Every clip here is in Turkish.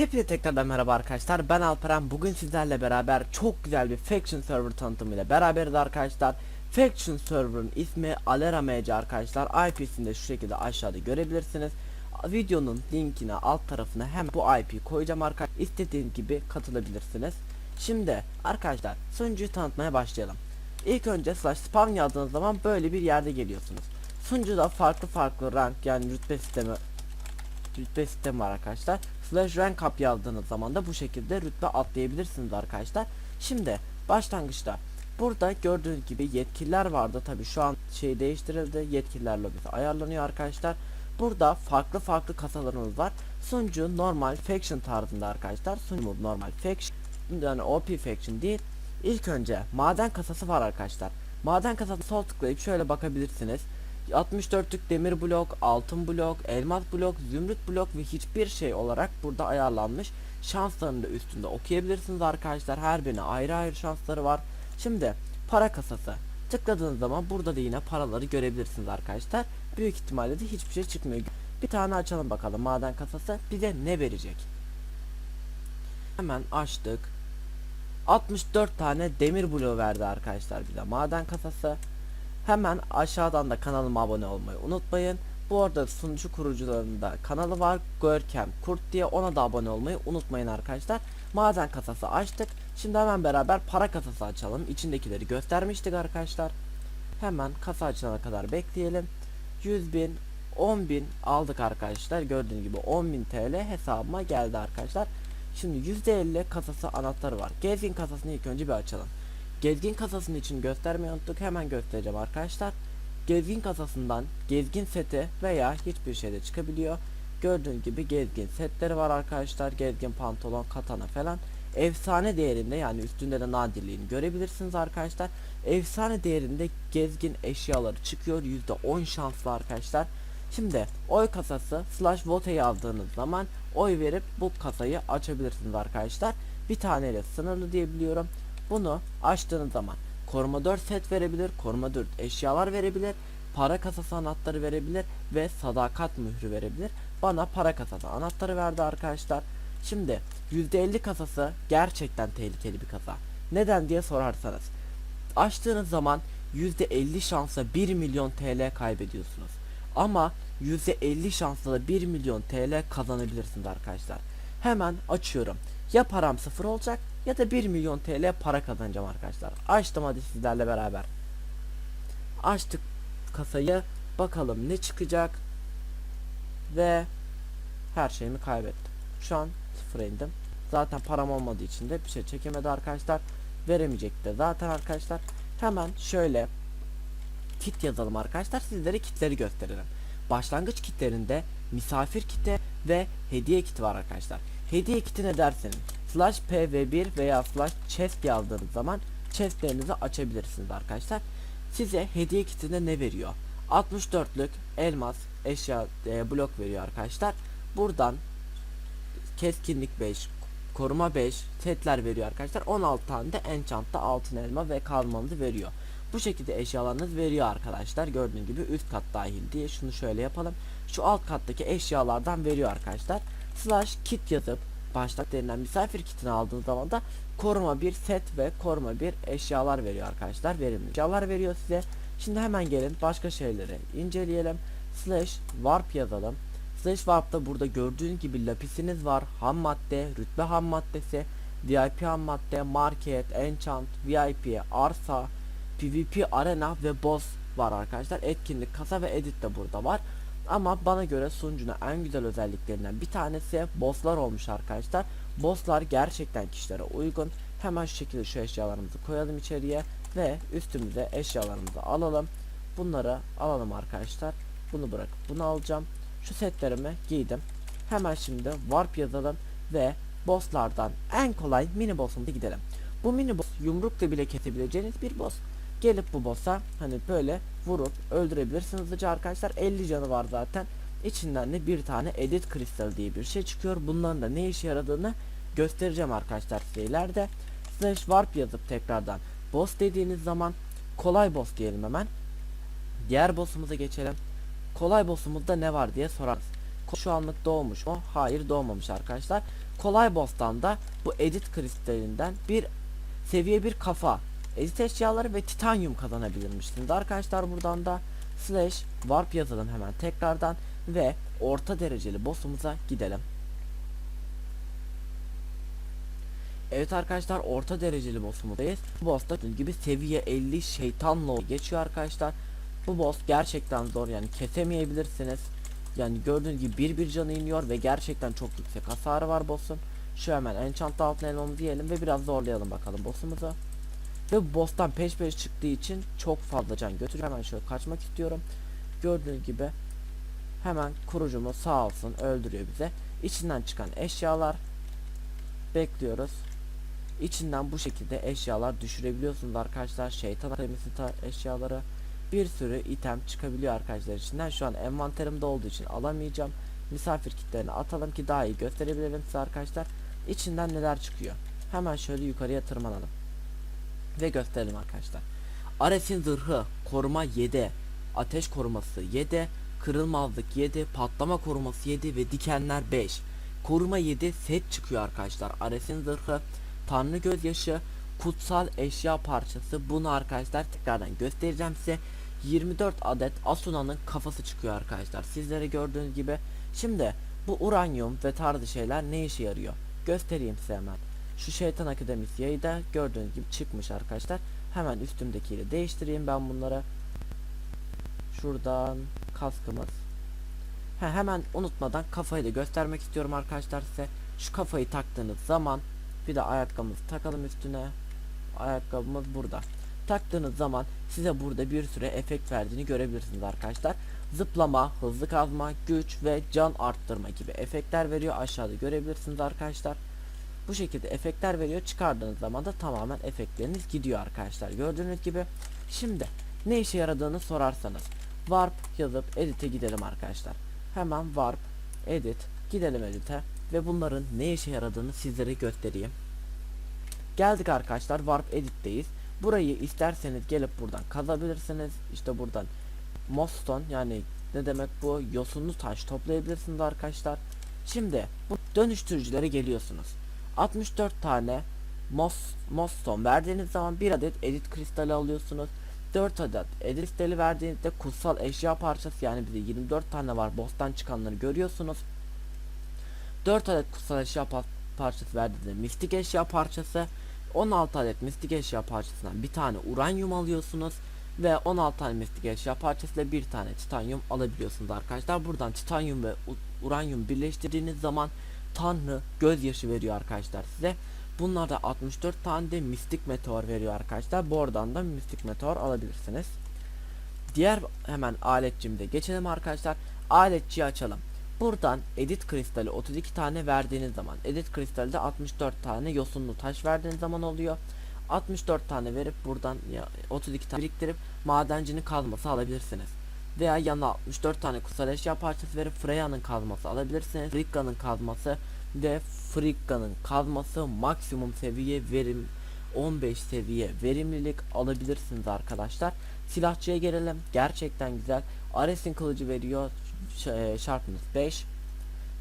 Hepinize tekrardan merhaba arkadaşlar. Ben Alperen. Bugün sizlerle beraber çok güzel bir Faction Server tanıtımıyla beraberiz arkadaşlar. Faction Server'ın ismi Alera MC arkadaşlar. IP'sini de şu şekilde aşağıda görebilirsiniz. Videonun linkine alt tarafına hem bu IP koyacağım arkadaşlar. İstediğiniz gibi katılabilirsiniz. Şimdi arkadaşlar sunucuyu tanıtmaya başlayalım. İlk önce slash spam yazdığınız zaman böyle bir yerde geliyorsunuz. Sunucuda farklı farklı rank yani rütbe sistemi rütbe sistemi var arkadaşlar. Slash rank up yazdığınız zaman da bu şekilde rütbe atlayabilirsiniz arkadaşlar. Şimdi başlangıçta burada gördüğünüz gibi yetkililer vardı. Tabi şu an şey değiştirildi. Yetkililer lobisi ayarlanıyor arkadaşlar. Burada farklı farklı kasalarımız var. Sunucu normal faction tarzında arkadaşlar. Sunucu normal faction yani OP faction değil. İlk önce maden kasası var arkadaşlar. Maden kasası sol tıklayıp şöyle bakabilirsiniz. 64'lük demir blok, altın blok, elmas blok, zümrüt blok ve hiçbir şey olarak burada ayarlanmış. Şanslarını da üstünde okuyabilirsiniz arkadaşlar. Her birine ayrı ayrı şansları var. Şimdi para kasası. Tıkladığınız zaman burada da yine paraları görebilirsiniz arkadaşlar. Büyük ihtimalle de hiçbir şey çıkmıyor. Bir tane açalım bakalım maden kasası bize ne verecek. Hemen açtık. 64 tane demir bloğu verdi arkadaşlar bize maden kasası. Hemen aşağıdan da kanalıma abone olmayı unutmayın. Bu arada sunucu kurucularında kanalı var. Görkem Kurt diye ona da abone olmayı unutmayın arkadaşlar. Maden kasası açtık. Şimdi hemen beraber para kasası açalım. İçindekileri göstermiştik arkadaşlar. Hemen kasa açılana kadar bekleyelim. 100 bin 10 bin aldık arkadaşlar. Gördüğünüz gibi 10 bin TL hesabıma geldi arkadaşlar. Şimdi %50 kasası anahtarı var. Gezgin kasasını ilk önce bir açalım. Gezgin kasasının için göstermeyi unuttuk. Hemen göstereceğim arkadaşlar. Gezgin kasasından gezgin seti veya hiçbir şeyde çıkabiliyor. Gördüğünüz gibi gezgin setleri var arkadaşlar. Gezgin pantolon, katana falan. Efsane değerinde yani üstünde de nadirliğini görebilirsiniz arkadaşlar. Efsane değerinde gezgin eşyaları çıkıyor. %10 şanslı arkadaşlar. Şimdi oy kasası slash vote yazdığınız zaman oy verip bu kasayı açabilirsiniz arkadaşlar. Bir taneyle sınırlı diyebiliyorum. Bunu açtığınız zaman koruma 4 set verebilir, koruma 4 eşyalar verebilir, para kasası anahtarı verebilir ve sadakat mührü verebilir. Bana para kasası anahtarı verdi arkadaşlar. Şimdi %50 kasası gerçekten tehlikeli bir kasa. Neden diye sorarsanız açtığınız zaman %50 şansla 1 milyon TL kaybediyorsunuz. Ama %50 şansla da 1 milyon TL kazanabilirsiniz arkadaşlar. Hemen açıyorum. Ya param sıfır olacak ya da 1 milyon TL para kazanacağım arkadaşlar. Açtım hadi sizlerle beraber. Açtık kasayı. Bakalım ne çıkacak. Ve her şeyimi kaybettim. Şu an sıfıra indim. Zaten param olmadığı için de bir şey çekemedi arkadaşlar. Veremeyecek de zaten arkadaşlar. Hemen şöyle kit yazalım arkadaşlar. Sizlere kitleri gösterelim. Başlangıç kitlerinde misafir kiti ve hediye kiti var arkadaşlar. Hediye kiti ne derseniz slash pv1 veya slash chest yazdığınız zaman chestlerinizi açabilirsiniz arkadaşlar. Size hediye kitinde ne veriyor? 64'lük elmas eşya e, blok veriyor arkadaşlar. Buradan keskinlik 5, koruma 5 setler veriyor arkadaşlar. 16 tane de enchant'ta altın elma ve kalmanızı veriyor. Bu şekilde eşyalarınız veriyor arkadaşlar. Gördüğünüz gibi üst kat dahil diye şunu şöyle yapalım. Şu alt kattaki eşyalardan veriyor arkadaşlar. Slash kit yazıp başlık denilen misafir kitini aldığınız zaman da koruma bir set ve koruma bir eşyalar veriyor arkadaşlar. Verimli eşyalar veriyor size. Şimdi hemen gelin başka şeyleri inceleyelim. Slash warp yazalım. Slash warp'ta burada gördüğünüz gibi lapisiniz var. Ham madde, rütbe ham maddesi, VIP ham madde, market, enchant, VIP, arsa, PvP arena ve boss var arkadaşlar. Etkinlik, kasa ve edit de burada var. Ama bana göre sunucunun en güzel özelliklerinden bir tanesi bosslar olmuş arkadaşlar. Bosslar gerçekten kişilere uygun. Hemen şu şekilde şu eşyalarımızı koyalım içeriye ve üstümüze eşyalarımızı alalım. Bunları alalım arkadaşlar. Bunu bırakıp bunu alacağım. Şu setlerimi giydim. Hemen şimdi warp yazalım ve bosslardan en kolay mini boss'umuza gidelim. Bu mini boss yumrukla bile kesebileceğiniz bir boss. Gelip bu boss'a hani böyle vurup öldürebilirsiniz hızlıca arkadaşlar. 50 canı var zaten. İçinden de bir tane edit kristal diye bir şey çıkıyor. Bunların da ne işe yaradığını göstereceğim arkadaşlar size ileride. Slash warp yazıp tekrardan boss dediğiniz zaman kolay boss diyelim hemen. Diğer boss'umuza geçelim. Kolay boss'umuzda ne var diye sorarız. şu anlık doğmuş mu? Hayır doğmamış arkadaşlar. Kolay boss'tan da bu edit kristalinden bir seviye bir kafa, edit eşyaları ve titanyum kazanabilirmişsiniz. Arkadaşlar buradan da slash warp yazalım hemen tekrardan ve orta dereceli boss'umuza gidelim. Evet arkadaşlar orta dereceli boss'umuzdayız. Bu boss da dediğim gibi seviye 50 şeytanla geçiyor arkadaşlar. Bu boss gerçekten zor yani kesemeyebilirsiniz. Yani gördüğünüz gibi bir bir canı iniyor ve gerçekten çok yüksek hasarı var boss'un. Şu hemen enchant altın elmamızı diyelim ve biraz zorlayalım bakalım boss'umuzu. Ve boss'tan peş peş çıktığı için çok fazla can götürüyor. Hemen şöyle kaçmak istiyorum. Gördüğünüz gibi hemen kurucumu sağ olsun öldürüyor bize. İçinden çıkan eşyalar bekliyoruz. İçinden bu şekilde eşyalar düşürebiliyorsunuz arkadaşlar. Şeytan ta- eşyaları bir sürü item çıkabiliyor arkadaşlar içinden. Şu an envanterimde olduğu için alamayacağım. Misafir kitlerini atalım ki daha iyi gösterebilirim size arkadaşlar. İçinden neler çıkıyor. Hemen şöyle yukarıya tırmanalım. Ve gösterelim arkadaşlar. Ares'in zırhı koruma 7. Ateş koruması 7. Kırılmazlık 7. Patlama koruması 7 ve dikenler 5. Koruma 7 set çıkıyor arkadaşlar. Ares'in zırhı, Tanrı gözyaşı, kutsal eşya parçası. Bunu arkadaşlar tekrardan göstereceğim size. 24 adet Asuna'nın kafası çıkıyor arkadaşlar. Sizlere gördüğünüz gibi. Şimdi bu uranyum ve tarzı şeyler ne işe yarıyor? Göstereyim size hemen. Şu şeytan akademisi yayı da gördüğünüz gibi çıkmış arkadaşlar. Hemen üstümdekiyle değiştireyim ben bunları. Şuradan kaskımız. He, hemen unutmadan kafayı da göstermek istiyorum arkadaşlar size. Şu kafayı taktığınız zaman bir de ayakkabımızı takalım üstüne. Ayakkabımız burada. Taktığınız zaman size burada bir süre efekt verdiğini görebilirsiniz arkadaşlar. Zıplama, hızlı kazma, güç ve can arttırma gibi efektler veriyor. Aşağıda görebilirsiniz arkadaşlar. Bu şekilde efektler veriyor. Çıkardığınız zaman da tamamen efektleriniz gidiyor arkadaşlar. Gördüğünüz gibi. Şimdi ne işe yaradığını sorarsanız warp yazıp edit'e gidelim arkadaşlar. Hemen warp, edit, gidelim edit'e ve bunların ne işe yaradığını sizlere göstereyim. Geldik arkadaşlar warp edit'teyiz. Burayı isterseniz gelip buradan kazabilirsiniz. İşte buradan Moston yani ne demek bu yosunlu taş toplayabilirsiniz arkadaşlar. Şimdi bu dönüştürücülere geliyorsunuz. 64 tane mos, Moston verdiğiniz zaman bir adet edit kristali alıyorsunuz. 4 adet edit kristali verdiğinizde kutsal eşya parçası yani bize 24 tane var boss'tan çıkanları görüyorsunuz. 4 adet kutsal eşya pa- parçası verdiğinizde mistik eşya parçası 16 adet mistik eşya parçasından bir tane uranyum alıyorsunuz ve 16 tane mistik eşya parçasıyla bir tane titanyum alabiliyorsunuz arkadaşlar. Buradan titanyum ve uranyum birleştirdiğiniz zaman Tanrı gözyaşı veriyor arkadaşlar size. Bunlar da 64 tane de mistik meteor veriyor arkadaşlar. Bu oradan da mistik meteor alabilirsiniz. Diğer hemen aletçimde geçelim arkadaşlar. Aletçiyi açalım. Buradan edit kristali 32 tane verdiğiniz zaman edit kristalde 64 tane yosunlu taş verdiğiniz zaman oluyor. 64 tane verip buradan ya 32 tane biriktirip madencinin kazması alabilirsiniz. Veya yanına 64 tane kutsal eşya parçası verip Freya'nın kazması alabilirsiniz. Frigga'nın kazması ve Frigga'nın kazması maksimum seviye verim 15 seviye verimlilik alabilirsiniz arkadaşlar. Silahçıya gelelim. Gerçekten güzel. Ares'in kılıcı veriyor. Ş- e, Sharpness 5.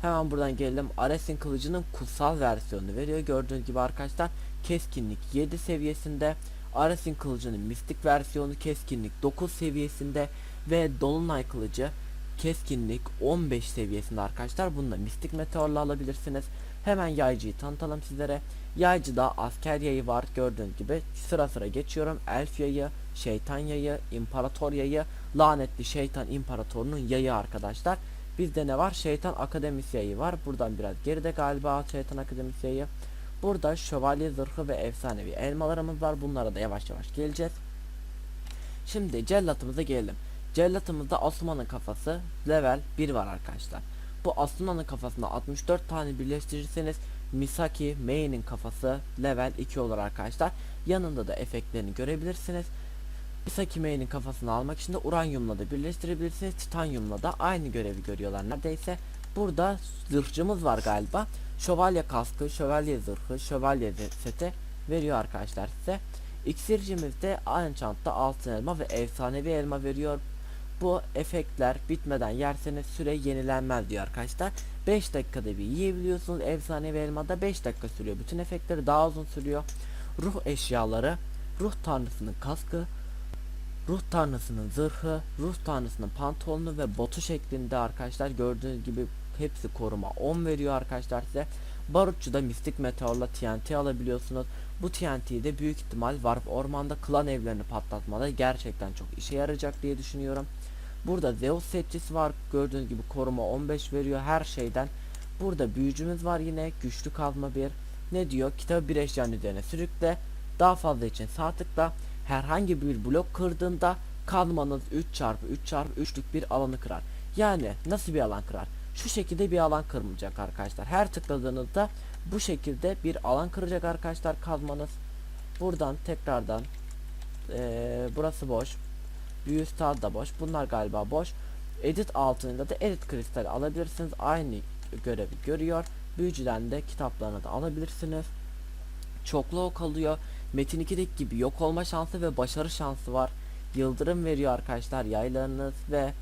Hemen buradan gelelim. Ares'in kılıcının kutsal versiyonunu veriyor. Gördüğünüz gibi arkadaşlar keskinlik 7 seviyesinde. Ares'in kılıcının mistik versiyonu keskinlik 9 seviyesinde ve Dolunay kılıcı keskinlik 15 seviyesinde arkadaşlar. Bunu da mistik meteorla alabilirsiniz. Hemen yaycıyı tanıtalım sizlere. Yaycıda asker yayı var gördüğünüz gibi. Sıra sıra geçiyorum. Elf yayı, şeytan yayı, imparator yayı, lanetli şeytan imparatorunun yayı arkadaşlar. Bizde ne var? Şeytan akademisi yayı var. Buradan biraz geride galiba şeytan akademisi yayı. Burada şövalye zırhı ve efsanevi elmalarımız var. Bunlara da yavaş yavaş geleceğiz. Şimdi cellatımıza gelelim. Cellatımızda Asuman'ın kafası level 1 var arkadaşlar. Bu Asuna'nın kafasında 64 tane birleştirirseniz Misaki Mei'nin kafası level 2 olur arkadaşlar. Yanında da efektlerini görebilirsiniz. Misaki Mei'nin kafasını almak için de uranyumla da birleştirebilirsiniz. Titanyumla da aynı görevi görüyorlar neredeyse. Burada zırhçımız var galiba. Şövalye kaskı, şövalye zırhı, şövalye seti veriyor arkadaşlar size. İksircimiz de Enchant'ta altın elma ve efsanevi elma veriyor. Bu efektler bitmeden yerseniz süre yenilenmez diyor arkadaşlar. 5 dakikada bir yiyebiliyorsunuz. Efsanevi elmada 5 dakika sürüyor. Bütün efektleri daha uzun sürüyor. Ruh eşyaları, ruh tanrısının kaskı, ruh tanrısının zırhı, ruh tanrısının pantolonu ve botu şeklinde arkadaşlar gördüğünüz gibi hepsi koruma 10 veriyor arkadaşlar size. Barutçuda mistik meteorla TNT alabiliyorsunuz. Bu TNT'yi de büyük ihtimal Warp Orman'da klan evlerini patlatmada gerçekten çok işe yarayacak diye düşünüyorum. Burada Zeus setçisi var. Gördüğünüz gibi koruma 15 veriyor her şeyden. Burada büyücümüz var yine. Güçlü kazma bir. Ne diyor? Kitabı bir eşyanın üzerine sürükle. Daha fazla için sağ tıkla. Herhangi bir blok kırdığında kazmanız 3 çarpı 3 çarpı 3'lük bir alanı kırar. Yani nasıl bir alan kırar? Şu şekilde bir alan kırılacak arkadaşlar. Her tıkladığınızda bu şekilde bir alan kıracak arkadaşlar kazmanız. Buradan tekrardan eee, burası boş. Büyü star da boş. Bunlar galiba boş. Edit altında da edit kristali alabilirsiniz. Aynı görevi görüyor. Büyücüden de kitaplarını da alabilirsiniz. Çoklu ok alıyor. Metin 2'deki gibi yok olma şansı ve başarı şansı var. Yıldırım veriyor arkadaşlar yaylarınız ve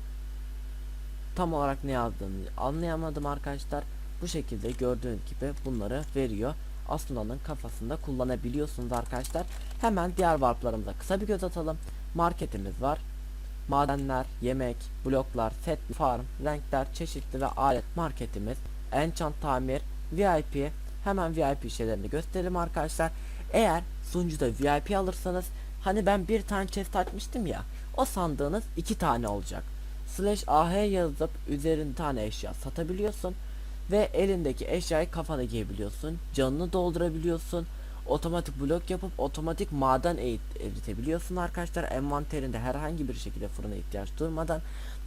tam olarak ne yazdığını anlayamadım arkadaşlar. Bu şekilde gördüğünüz gibi bunları veriyor. Aslanın kafasında kullanabiliyorsunuz arkadaşlar. Hemen diğer warplarımıza kısa bir göz atalım. Marketimiz var. Madenler, yemek, bloklar, set, farm, renkler, çeşitli ve alet marketimiz. Enchant tamir, VIP. Hemen VIP şeylerini gösterelim arkadaşlar. Eğer sunucuda VIP alırsanız hani ben bir tane chest açmıştım ya. O sandığınız iki tane olacak. Slash AH yazıp üzerinde tane eşya satabiliyorsun. Ve elindeki eşyayı kafana giyebiliyorsun. Canını doldurabiliyorsun. Otomatik blok yapıp otomatik maden eritebiliyorsun arkadaşlar. Envanterinde herhangi bir şekilde fırına ihtiyaç durmadan.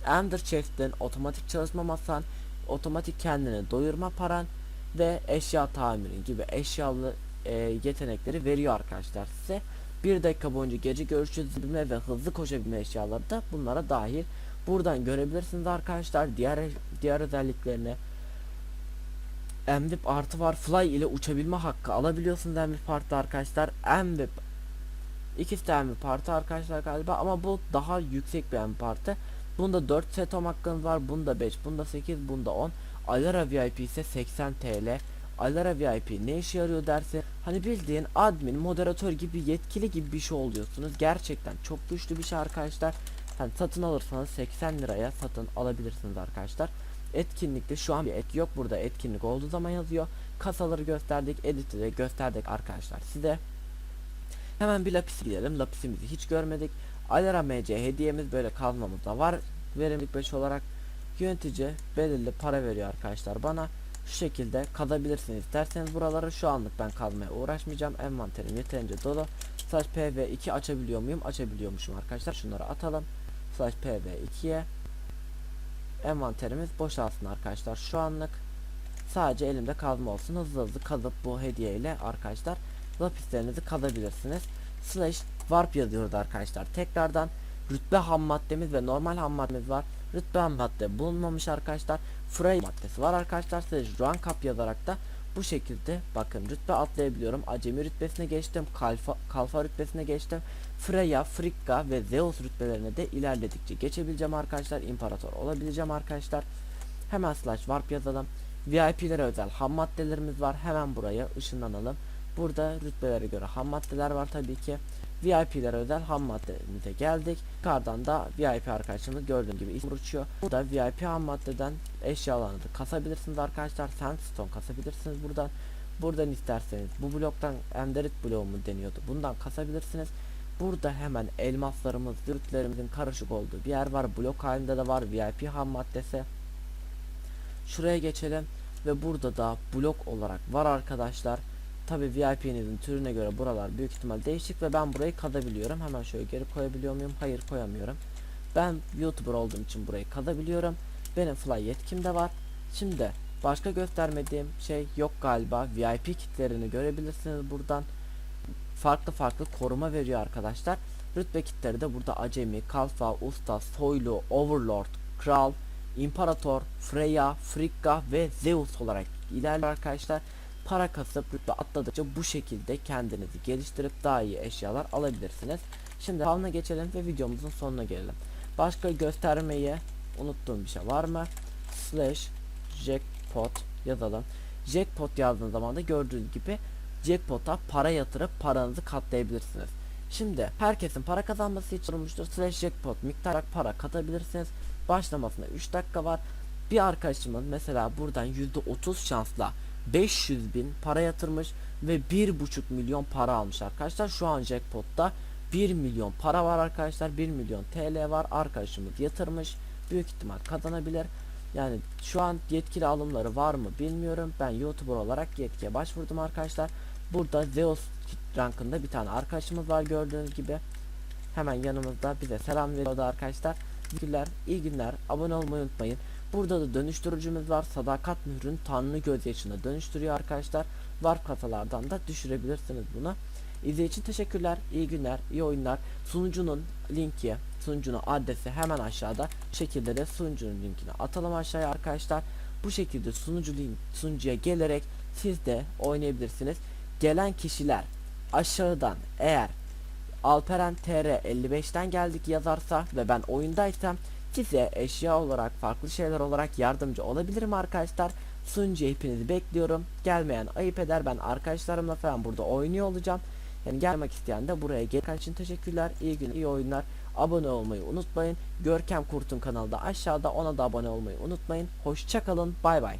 Ender Chest'in otomatik çalışma masan, otomatik kendini doyurma paran ve eşya tamirin gibi eşyalı e, yetenekleri veriyor arkadaşlar size. Bir dakika boyunca gece görüşü zıplayabilme ve hızlı koşabilme eşyaları da bunlara dahil. Buradan görebilirsiniz arkadaşlar diğer diğer özelliklerini. Emvip artı var. Fly ile uçabilme hakkı alabiliyorsunuz Emvip artı arkadaşlar. Emvip ikisi de Emvip artı arkadaşlar galiba ama bu daha yüksek bir Emvip artı. Bunda 4 setom hakkınız var. Bunda 5, bunda 8, bunda 10. Alara VIP ise 80 TL. Alara VIP ne işe yarıyor derse hani bildiğin admin, moderatör gibi yetkili gibi bir şey oluyorsunuz. Gerçekten çok güçlü bir şey arkadaşlar. Hani satın alırsanız 80 liraya satın alabilirsiniz arkadaşlar. Etkinlikte şu an bir et yok burada etkinlik olduğu zaman yazıyor. Kasaları gösterdik, editi gösterdik arkadaşlar size. Hemen bir lapis gidelim. Lapisimizi hiç görmedik. Alara MC hediyemiz böyle kalmamız da var. Verimlilik 5 olarak yönetici belirli para veriyor arkadaşlar bana. Şu şekilde kazabilirsiniz isterseniz buraları şu anlık ben kazmaya uğraşmayacağım. Envanterim yeterince dolu. Slash PV2 açabiliyor muyum? Açabiliyormuşum arkadaşlar. Şunları atalım. Slash PV2'ye envanterimiz boşalsın arkadaşlar şu anlık. Sadece elimde kazma olsun. Hızlı hızlı kazıp bu hediye ile arkadaşlar lapislerinizi kazabilirsiniz. Slash warp yazıyoruz arkadaşlar. Tekrardan rütbe ham maddemiz ve normal ham maddemiz var. Rütbe ham madde bulunmamış arkadaşlar. Frey maddesi var arkadaşlar. Slash run kap yazarak da bu şekilde bakın rütbe atlayabiliyorum acemi rütbesine geçtim kalfa, kalfa rütbesine geçtim Freya, Frigga ve Zeus rütbelerine de ilerledikçe geçebileceğim arkadaşlar. İmparator olabileceğim arkadaşlar. Hemen slash warp yazalım. VIP'lere özel ham maddelerimiz var. Hemen buraya ışınlanalım. Burada rütbelere göre ham maddeler var tabii ki. VIP'lere özel ham maddemize geldik. Yukarıdan da VIP arkadaşımız gördüğüm gibi isim uçuyor. Burada VIP ham maddeden eşyalarınızı kasabilirsiniz arkadaşlar. Sandstone kasabilirsiniz buradan. Buradan isterseniz bu bloktan Enderit bloğu mu deniyordu. Bundan kasabilirsiniz. Burada hemen elmaslarımız, zırhlerimizin karışık olduğu bir yer var. Blok halinde de var VIP ham maddesi. Şuraya geçelim ve burada da blok olarak var arkadaşlar. Tabi VIP'nizin türüne göre buralar büyük ihtimal değişik ve ben burayı kazabiliyorum. Hemen şöyle geri koyabiliyor muyum? Hayır koyamıyorum. Ben YouTuber olduğum için burayı kazabiliyorum. Benim fly yetkim de var. Şimdi başka göstermediğim şey yok galiba. VIP kitlerini görebilirsiniz buradan farklı farklı koruma veriyor arkadaşlar. Rütbe kitleri de burada acemi, kalfa, usta, soylu, overlord, kral, imparator, Freya, Frigga ve Zeus olarak ilerliyor arkadaşlar. Para kasıp rütbe atladıkça bu şekilde kendinizi geliştirip daha iyi eşyalar alabilirsiniz. Şimdi fauna geçelim ve videomuzun sonuna gelelim. Başka göstermeyi unuttuğum bir şey var mı? Slash jackpot yazalım. Jackpot yazdığınız zaman da gördüğünüz gibi jackpot'a para yatırıp paranızı katlayabilirsiniz. Şimdi herkesin para kazanması için olmuştur. Slash jackpot miktar para katabilirsiniz. Başlamasına 3 dakika var. Bir arkadaşımız mesela buradan %30 şansla 500 bin para yatırmış ve 1,5 milyon para almış arkadaşlar. Şu an jackpot'ta 1 milyon para var arkadaşlar. 1 milyon TL var. Arkadaşımız yatırmış. Büyük ihtimal kazanabilir. Yani şu an yetkili alımları var mı bilmiyorum. Ben YouTuber olarak yetkiye başvurdum arkadaşlar. Burada Zeus rankında bir tane arkadaşımız var gördüğünüz gibi. Hemen yanımızda bize selam veriyordu arkadaşlar. İyi günler, iyi günler. Abone olmayı unutmayın. Burada da dönüştürücümüz var. Sadakat mührün tanrı gözyaşına dönüştürüyor arkadaşlar. Warp kasalardan da düşürebilirsiniz bunu. İzlediğiniz için teşekkürler. İyi günler, iyi oyunlar. Sunucunun linki, sunucunun adresi hemen aşağıda. Bu şekilde de sunucunun linkini atalım aşağıya arkadaşlar. Bu şekilde sunucu link, sunucuya gelerek siz de oynayabilirsiniz. Gelen kişiler aşağıdan eğer Alperen TR 55'ten geldik yazarsa ve ben oyundaysam size eşya olarak farklı şeyler olarak yardımcı olabilirim arkadaşlar. Sunucu hepinizi bekliyorum. Gelmeyen ayıp eder. Ben arkadaşlarımla falan burada oynuyor olacağım. Yani gelmek isteyen de buraya geldiğiniz için teşekkürler. İyi gün, iyi oyunlar. Abone olmayı unutmayın. Görkem Kurt'un kanalı da aşağıda. Ona da abone olmayı unutmayın. Hoşçakalın. Bay bay.